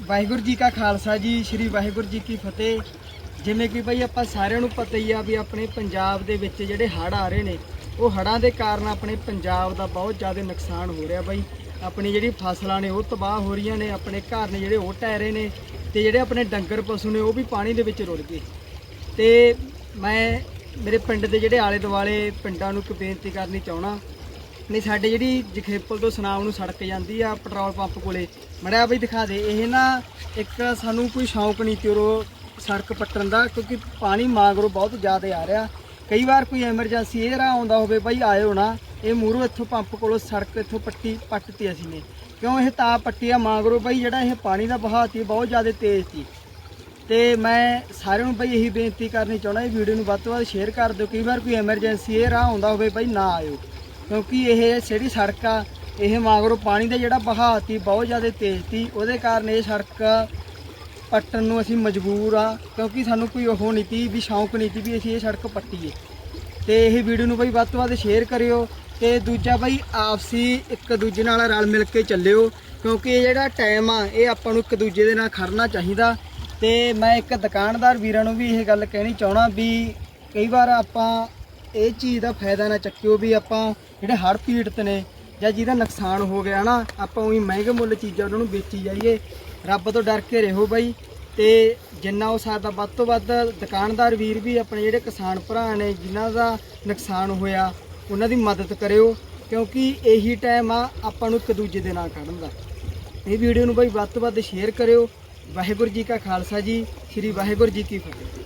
ਵਾਹਿਗੁਰੂ ਜੀ ਕਾ ਖਾਲਸਾ ਜੀ, ਸ੍ਰੀ ਵਾਹਿਗੁਰੂ ਜੀ ਕੀ ਫਤਿਹ। ਜਿਵੇਂ ਕਿ ਬਈ ਆਪਾਂ ਸਾਰਿਆਂ ਨੂੰ ਪਤਾ ਹੀ ਆ ਵੀ ਆਪਣੇ ਪੰਜਾਬ ਦੇ ਵਿੱਚ ਜਿਹੜੇ ਹੜ੍ਹ ਆ ਰਹੇ ਨੇ, ਉਹ ਹੜ੍ਹਾਂ ਦੇ ਕਾਰਨ ਆਪਣੇ ਪੰਜਾਬ ਦਾ ਬਹੁਤ ਜ਼ਿਆਦਾ ਨੁਕਸਾਨ ਹੋ ਰਿਹਾ ਬਈ। ਆਪਣੀ ਜਿਹੜੀ ਫਸਲਾਂ ਨੇ, ਉਹ ਤਬਾਹ ਹੋ ਰਹੀਆਂ ਨੇ, ਆਪਣੇ ਘਰ ਨੇ ਜਿਹੜੇ ਉਹ ਟਹਿ ਰਹੇ ਨੇ, ਤੇ ਜਿਹੜੇ ਆਪਣੇ ਡੰਗਰ ਪਸ਼ੂ ਨੇ, ਉਹ ਵੀ ਪਾਣੀ ਦੇ ਵਿੱਚ ਰੁੜ ਗਏ। ਤੇ ਮੈਂ ਮੇਰੇ ਪਿੰਡ ਦੇ ਜਿਹੜੇ ਆਲੇ ਦੁਆਲੇ ਪਿੰਡਾਂ ਨੂੰ ਇੱਕ ਬੇਨਤੀ ਕਰਨੀ ਚਾਹਣਾ ਨਹੀਂ, ਸਾਡੇ ਜਿਹੜੀ ਜਖੇਪਲ ਤੋਂ ਸੁਨਾਮ ਨੂੰ ਸੜਕ ਜਾਂਦੀ ਆ ਪੈਟਰੋਲ ਪੰਪ ਕੋਲੇ, ਮੜਿਆ ਬਈ ਦਿਖਾ ਦੇ, ਇਹ ਨਾ ਇੱਕ ਸਾਨੂੰ ਕੋਈ ਸ਼ੌਂਕ ਨਹੀਂ ਤੇ ਉਹ ਸੜਕ ਪੱਟਣ ਦਾ, ਕਿਉਂਕਿ ਪਾਣੀ ਮਾਗਰੋਂ ਬਹੁਤ ਜ਼ਿਆਦਾ ਆ ਰਿਹਾ। ਕਈ ਵਾਰ ਕੋਈ ਐਮਰਜੈਂਸੀ ਇਹ ਰਾਹ ਆਉਂਦਾ ਹੋਵੇ, ਬਈ ਆਇਓ ਨਾ, ਇਹ ਮੂਹਰੋਂ ਇੱਥੋਂ ਪੰਪ ਕੋਲੋਂ ਸੜਕ ਇੱਥੋਂ ਪੱਟੀ, ਪੱਟਤੀ ਅਸੀਂ ਨੇ। ਕਿਉਂ ਇਹ ਤਾਂ ਪੱਟੀ ਆ ਮਾਗਰੋਂ ਬਈ ਜਿਹੜਾ ਇਹ ਪਾਣੀ ਦਾ ਬਹਾਅ ਸੀ ਬਹੁਤ ਜ਼ਿਆਦਾ ਤੇਜ਼ ਸੀ। ਤੇ ਮੈਂ ਸਾਰਿਆਂ ਨੂੰ ਬਈ ਇਹੀ ਬੇਨਤੀ ਕਰਨੀ ਚਾਹੁੰਦਾ, ਇਹ ਵੀਡੀਓ ਨੂੰ ਵੱਧ ਤੋਂ ਵੱਧ ਸ਼ੇਅਰ ਕਰ ਦਿਓ, ਕਈ ਵਾਰ ਕੋਈ ਐਮਰਜੈਂਸੀ ਇਹ ਰਾਹ ਆਉਂਦਾ ਹੋਵੇ, ਬਈ ਨਾ ਆਇਓ। ਕਿਉਂਕਿ ਇਹ ਜਿਹੜੀ ਸੜਕ ਆ, ਇਹ ਮਾਗਰੋਂ ਪਾਣੀ ਦਾ ਜਿਹੜਾ ਬਹਾਅ ਸੀ ਬਹੁਤ ਜ਼ਿਆਦਾ ਤੇਜ਼ ਸੀ, ਉਹਦੇ ਕਾਰਨ ਇਹ ਸੜਕ ਪੱਟਣ ਨੂੰ ਅਸੀਂ ਮਜਬੂਰ ਆ, ਕਿਉਂਕਿ ਸਾਨੂੰ ਕੋਈ ਉਹ ਨਹੀਂ ਸੀ ਵੀ ਸ਼ੌਂਕ ਨਹੀਂ ਸੀ ਵੀ ਅਸੀਂ ਇਹ ਸੜਕ ਪੱਟੀਏ। ਤੇ ਇਹ ਵੀਡੀਓ ਨੂੰ ਬਈ ਵੱਧ ਤੋਂ ਵੱਧ ਸ਼ੇਅਰ ਕਰਿਓ ਤੇ ਦੂਜਾ ਬਈ ਆਪਸੀ ਇੱਕ ਦੂਜੇ ਨਾਲ ਰਲ ਮਿਲ ਕੇ ਚੱਲਿਓ, ਕਿਉਂਕਿ ਇਹ ਜਿਹੜਾ ਟਾਈਮ ਆ, ਇਹ ਆਪਾਂ ਨੂੰ ਇੱਕ ਦੂਜੇ ਦੇ ਨਾਲ ਖੜਨਾ ਚਾਹੀਦਾ। ਤੇ ਮੈਂ ਇੱਕ ਦੁਕਾਨਦਾਰ ਵੀਰਾਂ ਨੂੰ ਵੀ ਇਹ ਗੱਲ ਕਹਿਣੀ ਚਾਹਣਾ ਵੀ ਕਈ ਵਾਰ ਆਪਾਂ ਇਹ ਚੀਜ਼ ਦਾ ਫਾਇਦਾ ਨਾ ਚੱਕਿਓ ਵੀ ਆਪਾਂ ਜਿਹੜੇ ਹੜ੍ਹ ਪੀੜਤ ਨੇ ਜਾਂ ਜਿਹਦਾ ਨੁਕਸਾਨ ਹੋ ਗਿਆ ਨਾ, ਆਪਾਂ ਉਹੀ ਮਹਿੰਗੇ ਮੁੱਲ ਚੀਜ਼ਾਂ ਉਹਨਾਂ ਨੂੰ ਵੇਚੀ ਜਾਈਏ। ਰੱਬ ਤੋਂ ਡਰ ਕੇ ਰਹੋ ਬਾਈ। ਤੇ ਜਿੰਨਾ ਹੋ ਸਕਦਾ ਵੱਧ ਤੋਂ ਵੱਧ ਦੁਕਾਨਦਾਰ ਵੀਰ ਵੀ ਆਪਣੇ ਜਿਹੜੇ ਕਿਸਾਨ ਭਰਾ ਨੇ, ਜਿਨ੍ਹਾਂ ਦਾ ਨੁਕਸਾਨ ਹੋਇਆ, ਉਹਨਾਂ ਦੀ ਮਦਦ ਕਰਿਓ। ਕਿਉਂਕਿ ਇਹੀ ਟਾਈਮ ਆ, ਆਪਾਂ ਨੂੰ ਇੱਕ ਦੂਜੇ ਦੇ ਨਾਲ ਕੱਢਣ ਦਾ। ਇਹ ਵੀਡੀਓ ਨੂੰ ਬਾਈ ਵੱਧ ਤੋਂ ਵੱਧ ਸ਼ੇਅਰ ਕਰਿਓ। ਵਾਹਿਗੁਰੂ ਜੀ ਕਾ ਖਾਲਸਾ ਜੀ, ਸ੍ਰੀ ਵਾਹਿਗੁਰੂ ਜੀ ਕੀ ਫਤਿਹ।